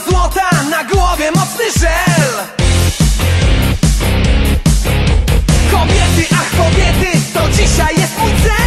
Złota, na głowie mocny żel. Kobiety, ach kobiety, to dzisiaj jest mój cel.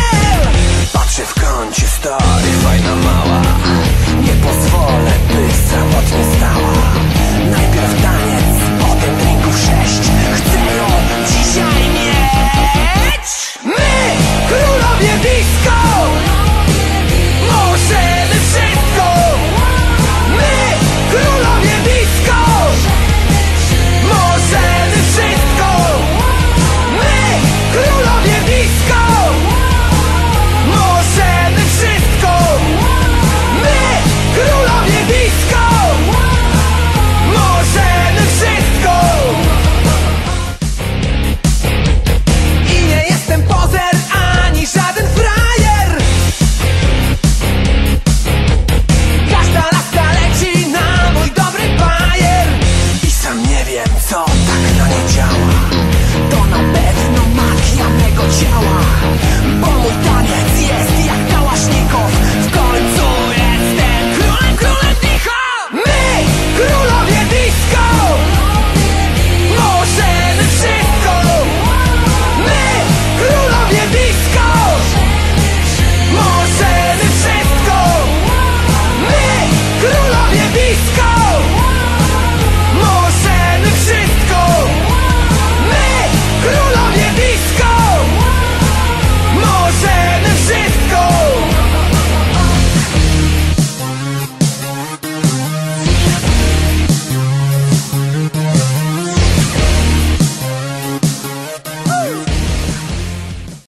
そう高野にジャンプ